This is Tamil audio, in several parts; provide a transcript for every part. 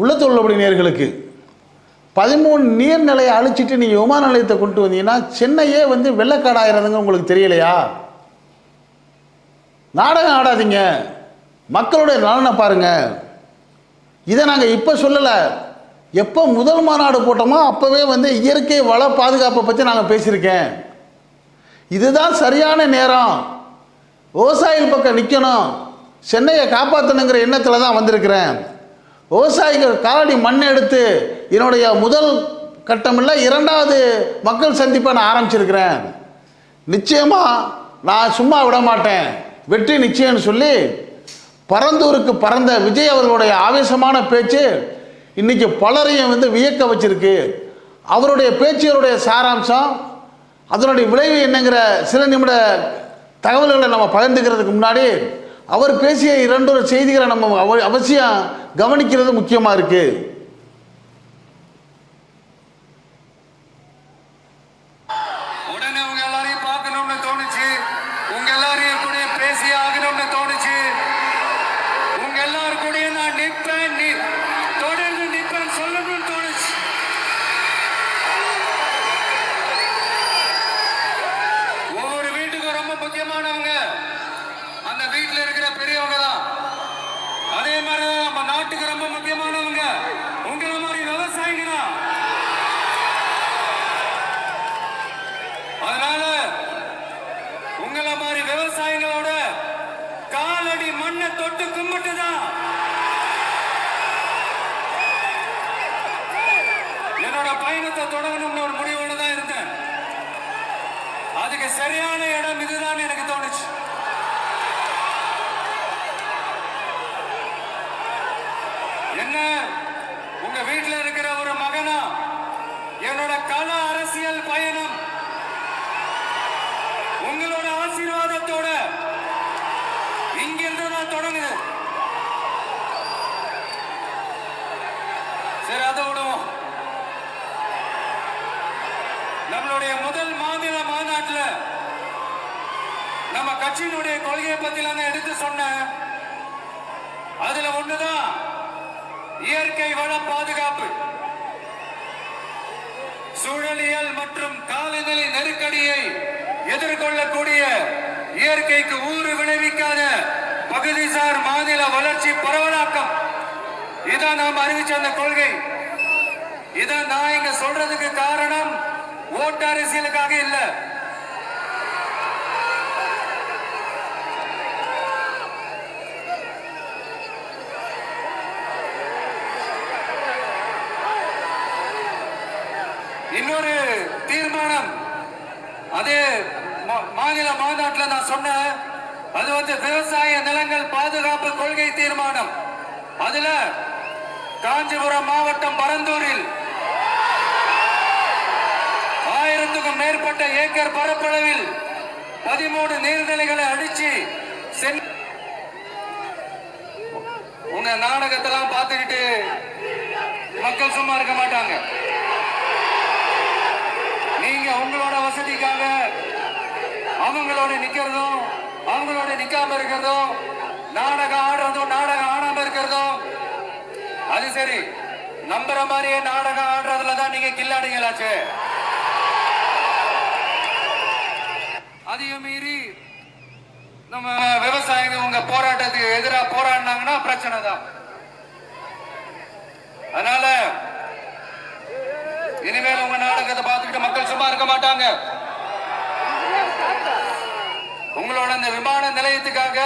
உள்ளத்தில் உள்ளபடி நேர்களுக்கு. பதிமூணு நீர்நிலையை அழிச்சிட்டு நீங்கள் விமான நிலையத்தை கொண்டு வந்தீங்கன்னா சென்னையே வந்து வெள்ளக்காடாகிறதுங்க உங்களுக்கு தெரியலையா? நாடகம் ஆடாதீங்க. மக்களுடைய நலனை பாருங்கள் இதை நாங்கள் இப்போ சொல்லலை. எப்போ முதல் மாநாடு போட்டோமோ அப்போவே வந்து இயற்கை வள பாதுகாப்பை பற்றி நாங்கள் பேசியிருக்கேன். இதுதான் சரியான நேரம். விவசாயிகள் பக்கம் நிற்கணும் சென்னையை காப்பாற்றணுங்கிற எண்ணத்தில் தான் வந்திருக்கிறேன். விவசாயிகள் காலடி மண் எடுத்து என்னுடைய முதல் கட்டமில்ல இரண்டாவது மக்கள் சந்திப்பை நான் ஆரம்பிச்சிருக்கிறேன். நிச்சயமாக நான் சும்மா விட மாட்டேன் வெற்றி நிச்சயம்னு சொல்லி பரந்தூருக்கு பறந்த விஜய் அவர்களுடைய ஆவேசமான பேச்சு இன்றைக்கி பலரையும் வந்து வியக்க வச்சிருக்கு. அவருடைய பேச்சியருடைய சாராம்சம் அதனுடைய விளைவு என்னங்கிற சில நிமிட தகவல்களை நம்ம பகிர்ந்துக்கிறதுக்கு முன்னாடி அவர் பேசிய இரண்டொரு செய்திகளை நம்ம அவ- அவசியம் கவனிக்கிறது முக்கியமாக இருக்குது உடனே உங்க எல்லாரையும் பார்க்கணும்னு தோணுச்சு உங்க எல்லாரையும் கூட பேசி ஆகணும்னு தோணுச்சு உங்க எல்லாரும் கூட நான் நிற்பேன் நீ தொடர்ந்து நிற்பேன் சொல்லணும்னு தோணுச்சு ஒவ்வொரு வீட்டுக்கும் ரொம்ப முக்கியமானவங்க அந்த வீட்டுல இருக்கிற பெரியவங்க தான் அதே மாதிரி தான் நம்ம நாட்டுக்கு ரொம்ப முக்கியமானவங்க உங்களை மாதிரி விவசாயிங்க தான் அதனால உங்களை மாதிரி விவசாயிகளோட காலடி மண்ணை தொட்டு கும்பிட்டுதான் என்னோட பயணத்தை தொடங்கணும்னு ஒரு முடிவோடு தான் இருந்தேன் அதுக்கு சரியான இடம் இதுதான் எனக்கு தோணுச்சு. என்ன? உங்க வீட்டுல இருக்கிற ஒரு மகனா? என்னோட கள அரசியல் பயணம் உங்களோட ஆசீர்வாதத்தோட இங்கிருந்து நான் தொடங்குது சரி அதை விடுவோம் நம்மளுடைய முதல் மாநில மாநாட்டுல நம்ம கட்சியினுடைய கொள்கையை பத்தி நான் எடுத்து சொன்னேன். அதுல ஒண்ணுதான். இயற்கை வள பாதுகாப்பு. சூழலியல் மற்றும் காலநிலை நெருக்கடியை எதிர்கொள்ளக்கூடிய இயற்கைக்கு ஊறு விளைவிக்காத பகுதிசார் மாநில வளர்ச்சி பரவலாக்கம். இதான் நாம் அறிவிச்ச அந்த கொள்கை. இதை நான் இங்க சொல்றதுக்கு காரணம். ஓட்டு அரசியலுக்காக இல்லை இன்னொரு தீர்மானம். அதே மா- மாநில மாநாட்டில் நான் சொன்னேன் அது வந்து விவசாய நிலங்கள் பாதுகாப்பு கொள்கை தீர்மானம். அதுல காஞ்சிபுரம் மாவட்டம் பரந்தூரில் ஆயிரத்துக்கும் மேற்பட்ட ஏக்கர் பரப்பளவில் பதிமூணு நீர்நிலைகளை அடிச்சு சென் உங்க நாடகத்தெல்லாம் பார்த்துக்கிட்டு மக்கள் சும்மா இருக்க மாட்டாங்க. நீங்க உங்களோட வசதிக்காக அவங்களோட நிக்கிறதும் அவங்களோட நிக்காம இருக்கிறதும் நாடகம் ஆடுறதும் நாடகம் ஆடாம இருக்கிறதும் அது சரி. நம்புற மாதிரியே நாடகம் ஆடுறதுல தான் நீங்க கில்லாடுங்களாச்சு. அதையும் மீறி நம்ம விவசாயிங்க உங்க போராட்டத்துக்கு எதிராக போராடினாங்கன்னா பிரச்சனை தான். அதனால இனிமேல் உங்க மக்கள் சும்மா இருக்க மாட்டாங்க. உங்களோட அந்த விமான நிலையத்துக்காக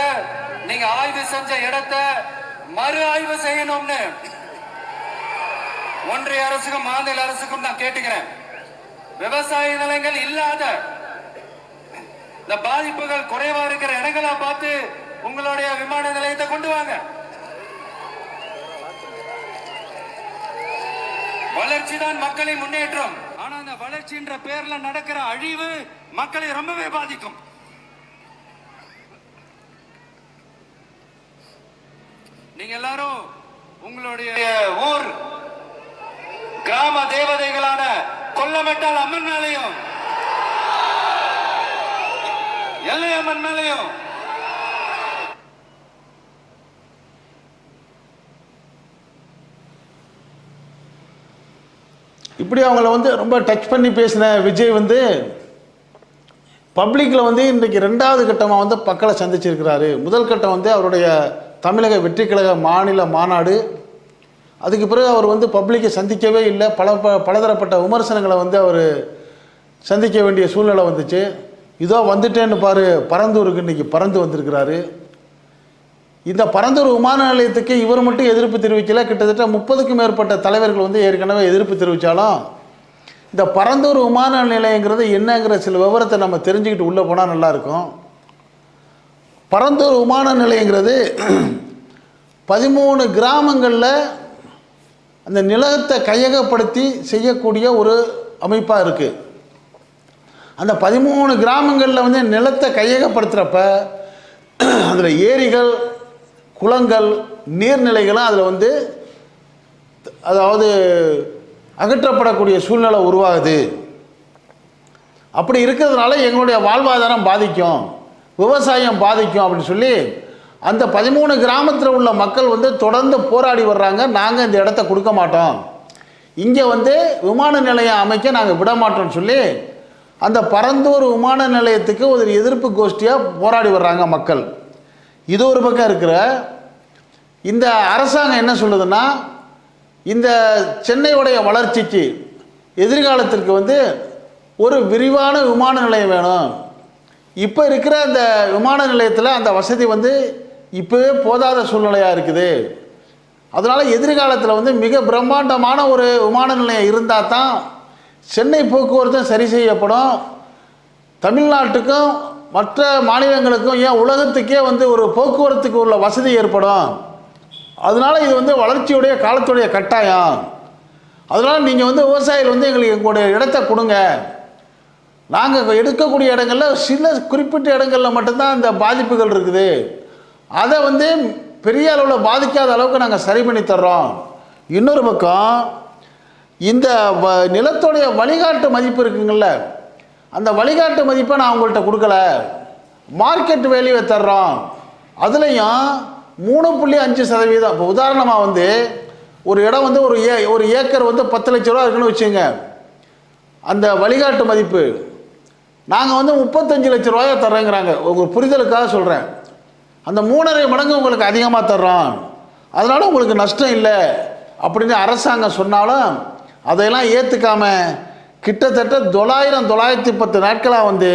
நீங்க ஆய்வு செஞ்ச இடத்தை மறு ஆய்வு செய்யணும்னு ஒன்றிய அரசுக்கும் மாநில அரசுக்கும் நான் கேட்டுக்கிறேன். விவசாய நிலங்கள் இல்லாத இந்த பாதிப்புகள் குறைவா இருக்கிற இடங்களா பார்த்து உங்களுடைய விமான நிலையத்தை கொண்டு வாங்க. வளர்ச்சி தான் மக்களின் முன்னேற்றம். வளர்ச்சின்ற பேர்ல நடக்கிற அழிவு மக்களை ரொம்பவே பாதிக்கும். நீங்க எல்லாரும் உங்களுடைய ஊர் கிராம தேவதைகளான கொல்லமெட்டால் அம்மன் மேலையும் எல்லை அம்மன் மேலையும் இப்படி அவங்கள வந்து ரொம்ப டச் பண்ணி பேசின விஜய் வந்து பப்ளிக்கில் வந்து இன்றைக்கி ரெண்டாவது கட்டமாக வந்து மக்களை சந்திச்சிருக்கிறாரு. முதல் கட்டம் வந்து அவருடைய தமிழக வெற்றி கழக மாநில மாநாடு. அதுக்கு பிறகு அவர் வந்து பப்ளிக்கை சந்திக்கவே இல்லை. பல ப பலதரப்பட்ட விமர்சனங்களை வந்து அவர் சந்திக்க வேண்டிய சூழ்நிலை வந்துச்சு. இதோ வந்துட்டேன்னு பாரு பரந்தூருக்கு இன்றைக்கி பறந்து வந்திருக்கிறாரு. இந்த பரந்தூர் விமான நிலையத்துக்கு இவர் மட்டும் எதிர்ப்பு தெரிவிக்கல. கிட்டத்தட்ட முப்பதுக்கும் மேற்பட்ட தலைவர்கள் வந்து ஏற்கனவே எதிர்ப்பு தெரிவித்தாலும் இந்த பரந்தூர் விமான நிலையங்கிறது என்னங்கிற சில விவரத்தை நம்ம தெரிஞ்சுக்கிட்டு உள்ளே போனால் நல்லாயிருக்கும் பரந்தூர் விமான நிலையங்கிறது பதிமூணு கிராமங்களில் அந்த நிலத்தை கையகப்படுத்தி செய்யக்கூடிய ஒரு அமைப்பாக இருக்குது அந்த பதிமூணு கிராமங்களில் வந்து நிலத்தை கையகப்படுத்துகிறப்ப அதில் ஏரிகள் குளங்கள் நீர்நிலைகளும் அதில் வந்து அதாவது அகற்றப்படக்கூடிய சூழ்நிலை உருவாகுது. அப்படி இருக்கிறதுனால எங்களுடைய வாழ்வாதாரம் பாதிக்கும். விவசாயம் பாதிக்கும் அப்படின்னு சொல்லி அந்த பதிமூணு கிராமத்தில் உள்ள மக்கள் வந்து தொடர்ந்து போராடி வர்றாங்க. நாங்கள் இந்த இடத்த கொடுக்க மாட்டோம். இங்கே வந்து விமான நிலையம் அமைக்க நாங்கள் விட மாட்டோம்னு சொல்லி அந்த பரந்தூர் விமான நிலையத்துக்கு ஒரு எதிர்ப்பு கோஷ்டியாக போராடி வர்றாங்க மக்கள். இது ஒரு பக்கம் இருக்கிற இந்த அரசாங்கம் என்ன சொல்லுதுன்னா இந்த சென்னையுடைய வளர்ச்சிக்கு எதிர்காலத்திற்கு வந்து ஒரு விரிவான விமான நிலையம் வேணும். இப்போ இருக்கிற அந்த விமான நிலையத்தில் அந்த வசதி வந்து இப்போவே போதாத சூழ்நிலையாக இருக்குது. அதனால் எதிர்காலத்தில் வந்து மிக பிரம்மாண்டமான ஒரு விமான நிலையம் இருந்தால் தான் சென்னை போக்குவரத்தும் சரி செய்யப்படும். தமிழ்நாட்டுக்கும் மற்ற மாநிலங்களுக்கும் ஏன் உலகத்துக்கே வந்து ஒரு போக்குவரத்துக்கு உள்ள வசதி ஏற்படும்? அதனால் இது வந்து வளர்ச்சியுடைய காலத்துடைய கட்டாயம். அதனால் நீங்கள் வந்து விவசாயிகள் வந்து எங்களுக்கு எங்களுடைய இடத்த கொடுங்க. நாங்கள் எடுக்கக்கூடிய இடங்களில் சில குறிப்பிட்ட இடங்களில் மட்டும்தான் இந்த பாதிப்புகள் இருக்குது. அதை வந்து பெரிய அளவில் பாதிக்காத அளவுக்கு நாங்கள் சரி பண்ணி தர்றோம். இன்னொரு பக்கம் இந்த வ- நிலத்துடைய வழிகாட்டு மதிப்பு இருக்குங்கள்ல அந்த வழிகாட்டு மதிப்பை நான் உங்கள்கிட்ட கொடுக்கல. மார்க்கெட் வேல்யூவை தர்றோம். அதுலேயும் மூணு புள்ளி அஞ்சு சதவீதம். இப்போ உதாரணமாக வந்து ஒரு இடம் வந்து ஒரு ஏ ஒரு ஏக்கர் வந்து பத்து லட்ச ரூபா இருக்குன்னு வச்சுங்க. அந்த வழிகாட்டு மதிப்பு நாங்கள் வந்து முப்பத்தஞ்சு லட்ச ரூபாயை தர்றேங்கிறாங்க. உங்கள் புரிதலுக்காக சொல்கிறேன் அந்த மூணரை மடங்கு உங்களுக்கு அதிகமாக தர்றோம். அதனால் உங்களுக்கு நஷ்டம் இல்லை. அப்படின்னு அரசாங்கம் சொன்னாலும் அதையெல்லாம் ஏற்றுக்காம கிட்டத்தட்ட தொள்ளாயிரம் தொள்ளாயிரத்தி பத்து நாட்களாக வந்து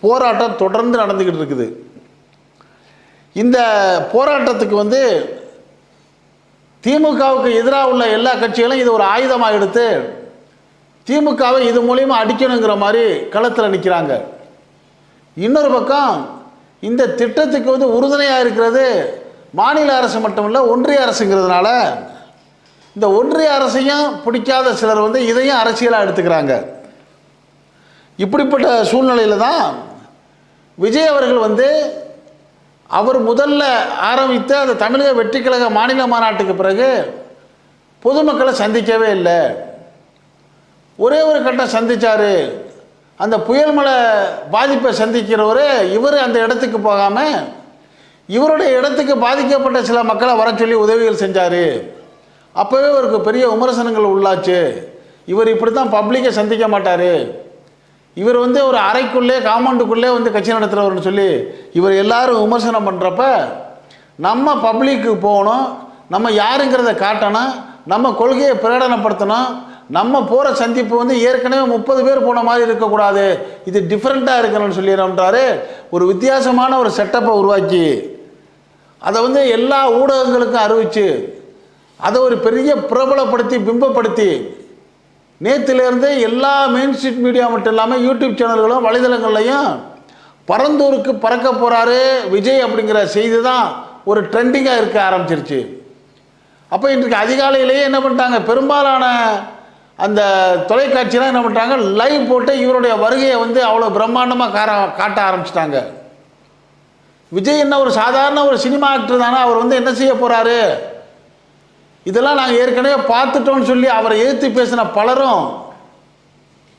போராட்டம் தொடர்ந்து நடந்துக்கிட்டு இருக்குது. இந்த போராட்டத்துக்கு வந்து திமுகவுக்கு எதிராக உள்ள எல்லா கட்சிகளும் இது ஒரு ஆயுதமாக எடுத்து திமுகவை இது மூலியமாக அடிக்கணுங்கிற மாதிரி களத்தில் நிற்கிறாங்க இன்னொரு பக்கம் இந்த திட்டத்துக்கு வந்து உறுதுணையாக இருக்கிறது மாநில அரசு மட்டும் இல்லை ஒன்றிய அரசுங்கிறதுனால இந்த ஒன்றிய அரசையும் பிடிக்காத சிலர் வந்து இதையும் அரசியலாக எடுத்துக்கிறாங்க. இப்படிப்பட்ட சூழ்நிலையில் தான் விஜய் அவர்கள் வந்து அவர் முதல்ல ஆரம்பித்த அந்த தமிழக வெற்றி கழக மாநில மாநாட்டுக்கு பிறகு பொதுமக்களை சந்திக்கவே இல்லை. ஒரே ஒரு கட்டம் சந்தித்தார் அந்த புயல் மழை பாதிப்பை சந்திக்கிறவர் இவர் அந்த இடத்துக்கு போகாமல் இவருடைய இடத்துக்கு பாதிக்கப்பட்ட சில மக்களை வர சொல்லி உதவிகள் செஞ்சார். அப்போவே அவருக்கு பெரிய விமர்சனங்கள் உள்ளாச்சு. இவர் இப்படி தான் பப்ளிக்கை சந்திக்க மாட்டார். இவர் வந்து ஒரு அறைக்குள்ளே காம்பவுண்டுக்குள்ளே வந்து கட்சி நடத்துகிறவர்னு சொல்லி இவர் எல்லாரும் விமர்சனம் பண்ணுறப்ப நம்ம பப்ளிக்கு போகணும் நம்ம யாருங்கிறத காட்டணும் நம்ம கொள்கையை பிரகடனப்படுத்தணும் நம்ம போகிற சந்திப்பு வந்து ஏற்கனவே முப்பது பேர் போன மாதிரி இருக்கக்கூடாது. இது டிஃப்ரெண்ட்டாக இருக்கணும்னு சொல்லிடுறோன்றாரு ஒரு வித்தியாசமான ஒரு செட்டப்பை உருவாக்கி அதை வந்து எல்லா ஊடகங்களுக்கும் அறிவிச்சு அதை ஒரு பெரிய பிரபலப்படுத்தி பிம்பப்படுத்தி நேற்றுலேருந்து எல்லா மெயின் ஸ்ட்ரீட் மீடியா மட்டும் இல்லாமல் யூடியூப் சேனல்களும் வலைதளங்கள்லையும் பரந்தூருக்கு பறக்க போகிறாரு விஜய் அப்படிங்கிற செய்தி தான் ஒரு ட்ரெண்டிங்காக இருக்க ஆரம்பிச்சிருச்சு. அப்போ இன்றைக்கு அதிகாலையிலேயே என்ன பண்ணிட்டாங்க? பெரும்பாலான அந்த தொலைக்காட்சியெலாம் என்ன பண்ணிட்டாங்க? லைவ் போட்டு இவருடைய வருகையை வந்து அவ்வளோ பிரம்மாண்டமாக கார காட்ட ஆரம்பிச்சிட்டாங்க. விஜய் என்ன ஒரு சாதாரண ஒரு சினிமா ஆக்டர் தானே? அவர் வந்து என்ன செய்ய போகிறாரு இதெல்லாம் நாங்கள் ஏற்கனவே பார்த்துட்டோம்னு சொல்லி அவரை எதிர்த்து பேசின பலரும்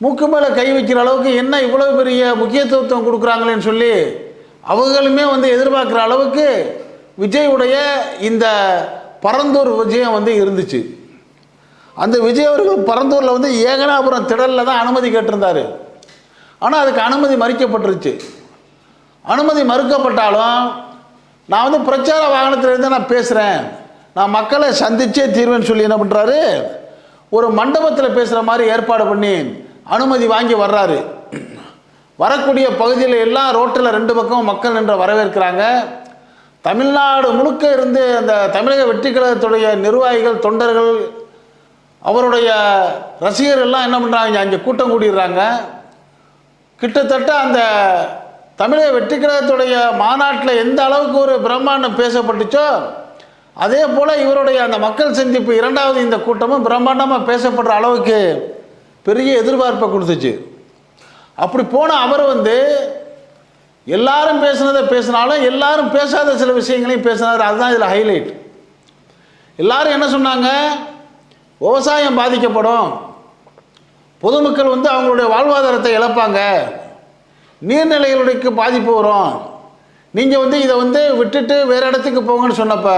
மூக்கு மேலே கை வைக்கிற அளவுக்கு என்ன இவ்வளோ பெரிய முக்கியத்துவம் கொடுக்குறாங்களேன்னு சொல்லி அவங்களுமே வந்து எதிர்பார்க்குற அளவுக்கு விஜயுடைய இந்த பரந்தூர் விஜயம் வந்து இருந்துச்சு. அந்த விஜய் அவர்கள் பரந்தூரில் வந்து ஏகனாபுரம் திடலில் தான் அனுமதி கேட்டிருந்தார். ஆனால் அதுக்கு அனுமதி மறுக்கப்பட்டுருச்சு. அனுமதி மறுக்கப்பட்டாலும் நான் வந்து பிரச்சார வாகனத்தில் இருந்து நான் பேசுகிறேன் நான் மக்களை சந்திச்சே தீர்வேன்னு சொல்லி என்ன பண்ணுறாரு ஒரு மண்டபத்தில் பேசுகிற மாதிரி ஏற்பாடு பண்ணி அனுமதி வாங்கி வர்றாரு. வரக்கூடிய பகுதியில் எல்லாம் ரோட்டில் ரெண்டு பக்கம் மக்கள் நின்று வரவேற்கிறாங்க. தமிழ்நாடு முழுக்க இருந்து அந்த தமிழக வெற்றி கழகத்துடைய நிர்வாகிகள் தொண்டர்கள் அவருடைய ரசிகர்கள்லாம் என்ன பண்ணுறாங்க அங்கே கூட்டம் கூடிடுறாங்க. கிட்டத்தட்ட அந்த தமிழக வெற்றி கழகத்துடைய மாநாட்டில் எந்த அளவுக்கு ஒரு பிரம்மாண்டம் பேசப்பட்டுச்சோ அதே போல் இவருடைய அந்த மக்கள் சந்திப்பு இரண்டாவது இந்த கூட்டமும் பிரம்மாண்டமாக பேசப்படுற அளவுக்கு பெரிய எதிர்பார்ப்பை கொடுத்துச்சு. அப்படி போன அவர் வந்து எல்லாரும் பேசுனதை பேசினாலும் எல்லாரும் பேசாத சில விஷயங்களையும் பேசினார். அதுதான் இதில் ஹைலைட் எல்லாரும் என்ன சொன்னாங்க? விவசாயம் பாதிக்கப்படும். பொதுமக்கள் வந்து அவங்களுடைய வாழ்வாதாரத்தை இழப்பாங்க. நீர்நிலைகளுக்கு பாதிப்பு வரும். நீங்கள் வந்து இதை வந்து விட்டுட்டு வேறு இடத்துக்கு போங்கன்னு சொன்னப்போ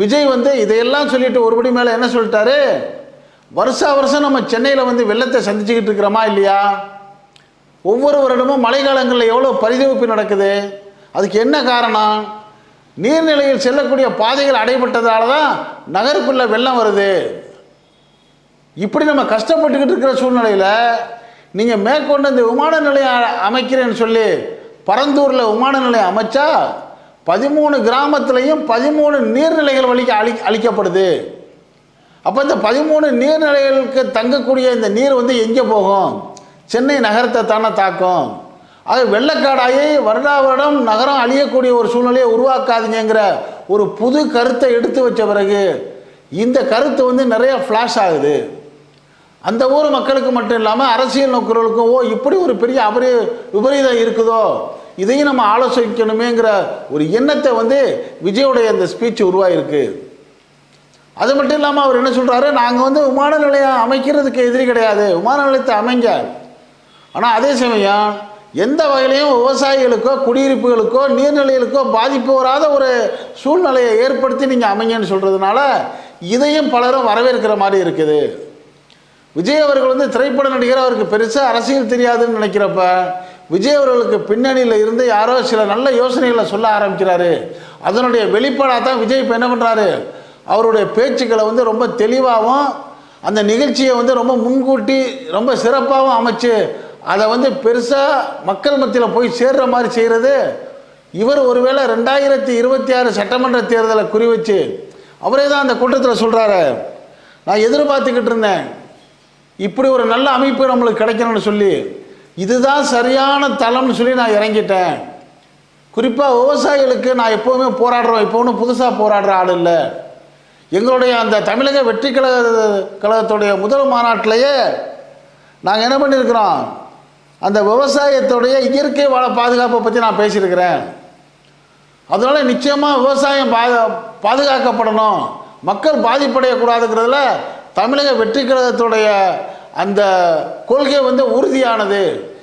விஜய் வந்து இதையெல்லாம் சொல்லிட்டு ஒருபடி மேலே என்ன சொல்லிட்டாரு? வருஷா வருஷம் நம்ம சென்னையில் வந்து வெள்ளத்தை சந்திச்சுக்கிட்டு இருக்கிறோமா இல்லையா? ஒவ்வொரு வருடமும் மழைக்காலங்களில் எவ்வளோ பரிதவிப்பு நடக்குது? அதுக்கு என்ன காரணம்? நீர்நிலையில் செல்லக்கூடிய பாதைகள் அடைபட்டதால தான் நகருக்குள்ளே வெள்ளம் வருது. இப்படி நம்ம கஷ்டப்பட்டுக்கிட்டு இருக்கிற சூழ்நிலையில் நீங்கள் மேற்கொண்டு இந்த விமான நிலையம் அமைக்கிறேன்னு சொல்லி பரந்தூரில் விமான நிலையம் அமைச்சா பதிமூணு கிராமத்துலேயும் பதிமூணு நீர்நிலைகள் வழிக்கு அழி அழிக்கப்படுது. அப்போ இந்த பதிமூணு நீர்நிலைகளுக்கு தங்கக்கூடிய இந்த நீர் வந்து எங்கே போகும்? சென்னை நகரத்தை தானே தாக்கும். அது வெள்ளக்காடாகி வருடா வருடம் நகரம் அழியக்கூடிய ஒரு சூழ்நிலையை உருவாக்காதீங்கிற ஒரு புது கருத்தை எடுத்து வச்ச பிறகு இந்த கருத்து வந்து நிறைய ஃப்ளாஷ் ஆகுது. அந்த ஊர் மக்களுக்கு மட்டும் இல்லாமல் அரசியல் நோக்கர்களுக்கும் ஓ இப்படி ஒரு பெரிய அபரி விபரீதம் இருக்குதோ? இதையும் நம்ம ஆலோசிக்கணுமேங்கிற ஒரு எண்ணத்தை வந்து விஜயோடைய அந்த ஸ்பீச் உருவாயிருக்கு. அது மட்டும் இல்லாமல் அவர் என்ன சொல்கிறாரு நாங்கள் வந்து விமான நிலையம் அமைக்கிறதுக்கு எதிரி கிடையாது. விமான நிலையத்தை அமைங்க. ஆனால் அதே சமயம் எந்த வகையிலையும் விவசாயிகளுக்கோ குடியிருப்புகளுக்கோ நீர்நிலைகளுக்கோ பாதிப்பு வராத ஒரு சூழ்நிலையை ஏற்படுத்தி நீங்கள் அமைங்கன்னு சொல்கிறதுனால இதையும் பலரும் வரவேற்கிற மாதிரி இருக்குது. விஜய் அவர்கள் வந்து திரைப்பட நடிகர். அவருக்கு பெருசாக அரசியல் தெரியாதுன்னு நினைக்கிறப்ப விஜய் அவர்களுக்கு பின்னணியில் இருந்து யாரோ சில நல்ல யோசனைகளை சொல்ல ஆரம்பிக்கிறாரு. அதனுடைய வெளிப்பாடாக தான் விஜய் இப்போ என்ன பண்ணுறாரு அவருடைய பேச்சுக்களை வந்து ரொம்ப தெளிவாகவும் அந்த நிகழ்ச்சியை வந்து ரொம்ப முன்கூட்டி ரொம்ப சிறப்பாகவும் அமைச்சு அதை வந்து பெருசாக மக்கள் மத்தியில் போய் சேர்ற மாதிரி செய்கிறது இவர் ஒருவேளை ரெண்டாயிரத்தி இருபத்தி ஆறு சட்டமன்ற தேர்தலை குறி வச்சு அவரே தான் அந்த கூட்டத்தில் சொல்கிறாரு நான் எதிர்பார்த்துக்கிட்டு இருந்தேன். இப்படி ஒரு நல்ல அமைப்பு நம்மளுக்கு கிடைக்கணும்னு சொல்லி இதுதான் சரியான தளம்னு சொல்லி நான் இறங்கிட்டேன். குறிப்பாக விவசாயிகளுக்கு நான் எப்போவுமே போராடுறோம். இப்போ ஒன்றும் புதுசாக போராடுற ஆள் இல்லை. எங்களுடைய அந்த தமிழக வெற்றி கழக கழகத்துடைய முதல் மாநாட்டிலேயே நாங்கள் என்ன பண்ணியிருக்கிறோம்? அந்த விவசாயத்துடைய இயற்கை வள பாதுகாப்பை பற்றி நான் பேசியிருக்கிறேன். அதனால் நிச்சயமாக விவசாயம் பாது பாதுகாக்கப்படணும். மக்கள் பாதிப்படையக்கூடாதுங்கிறதுல தமிழக வெற்றி கழகத்துடைய அந்த கொள்கை வந்து உறுதியானது.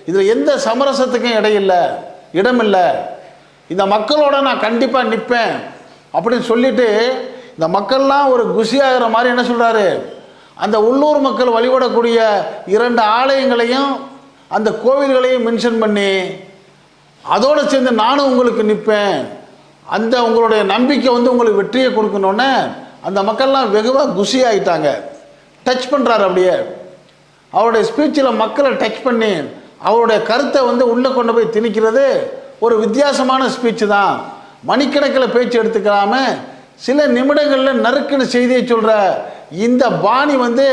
இதில் எந்த சமரசத்துக்கும் இடையில்லை இடமில்லை. இந்த மக்களோட நான் கண்டிப்பாக நிற்பேன் அப்படின்னு சொல்லிட்டு இந்த மக்கள்லாம் ஒரு குசியாகிற மாதிரி என்ன சொல்கிறாரு அந்த உள்ளூர் மக்கள் வழிபடக்கூடிய இரண்டு ஆலயங்களையும் அந்த கோவில்களையும் மென்ஷன் பண்ணி அதோடு சேர்ந்து நானும் உங்களுக்கு நிற்பேன் அந்த உங்களுடைய நம்பிக்கை வந்து உங்களுக்கு வெற்றியை கொடுக்கணுன்னே அந்த மக்கள்லாம் வெகுவாக குஷி டச் பண்ணுறாரு அப்படியே. அவருடைய ஸ்பீச்சில் மக்களை டச் பண்ணி அவருடைய கருத்தை வந்து உள்ளே கொண்டு போய் திணிக்கிறது ஒரு வித்தியாசமான ஸ்பீச்சு தான். மணிக்கணக்கில் பேச்சு எடுத்துக்கலாம சில நிமிடங்களில் நறுக்குன்னு செய்தியை சொல்கிற இந்த பாணி வந்து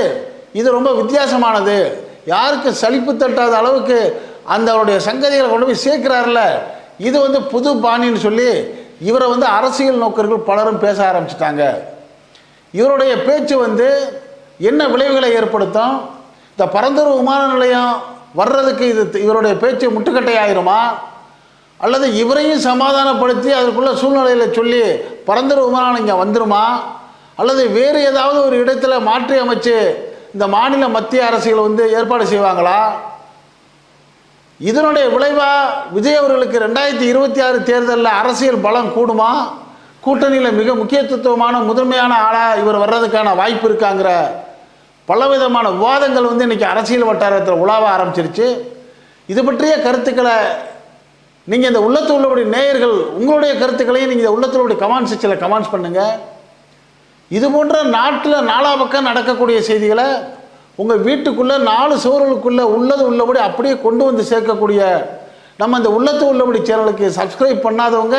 இது ரொம்ப வித்தியாசமானது. யாருக்கு சலிப்பு தட்டாத அளவுக்கு அந்த அவருடைய சங்கதிகளை கொண்டு போய் சேர்க்கிறார்ல இது வந்து புது பாணின்னு சொல்லி இவரை வந்து அரசியல் நோக்கர்கள் பலரும் பேச ஆரம்பிச்சிட்டாங்க. இவருடைய பேச்சு வந்து என்ன விளைவுகளை ஏற்படுத்தும்? இந்த பரந்தூர் விமான நிலையம் வர்றதுக்கு இது இவருடைய பேச்சு முட்டுக்கட்டை ஆயிருமா அல்லது இவரையும் சமாதானப்படுத்தி அதற்குள்ள சூழ்நிலையில் சொல்லி பரந்தூர் விமானம் இங்கே வந்துருமா? அல்லது வேறு ஏதாவது ஒரு இடத்துல மாற்றி அமைச்சு இந்த மாநில மத்திய அரசுகள் வந்து ஏற்பாடு செய்வாங்களா? இதனுடைய விளைவாக விஜய் அவர்களுக்கு ரெண்டாயிரத்தி இருபத்தி ஆறு தேர்தலில் அரசியல் பலம் கூடுமா? கூட்டணியில் மிக முக்கியத்துவமான முதன்மையான ஆளாக இவர் வர்றதுக்கான வாய்ப்பு இருக்காங்கிற பலவிதமான விவாதங்கள் வந்து இன்றைக்கி அரசியல் வட்டாரத்தில் உலாவ ஆரம்பிச்சிருச்சு. இது பற்றிய கருத்துக்களை நீங்கள் இந்த உள்ளத்து உள்ளபடி நேயர்கள் உங்களுடைய கருத்துக்களையும் நீங்கள் இந்த உள்ளத்தில் உள்ளபடி கமெண்ட் செக்ஷனில் கமெண்ட்ஸ் பண்ணுங்கள் இது போன்ற நாட்டில் நாலா பக்கம் நடக்கக்கூடிய செய்திகளை உங்கள் வீட்டுக்குள்ளே நாலு சுவர்களுக்குள்ளே உள்ளது உள்ளபடி அப்படியே கொண்டு வந்து சேர்க்கக்கூடிய நம்ம இந்த உள்ளத்து உள்ளபடி சேனலுக்கு சப்ஸ்கிரைப் பண்ணாதவங்க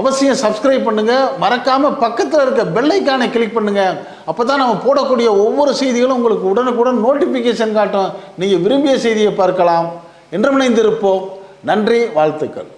அவசியம் சப்ஸ்கிரைப் பண்ணுங்கள் மறக்காமல் பக்கத்தில் இருக்க பெல்லைக்கானை கிளிக் பண்ணுங்கள் அப்போ தான் நம்ம போடக்கூடிய ஒவ்வொரு செய்திகளும் உங்களுக்கு உடனுக்குடன் நோட்டிஃபிகேஷன் காட்டும். நீங்கள் விரும்பிய செய்தியை பார்க்கலாம். என்றும் இணைந்திருப்போம். நன்றி வாழ்த்துக்கள்.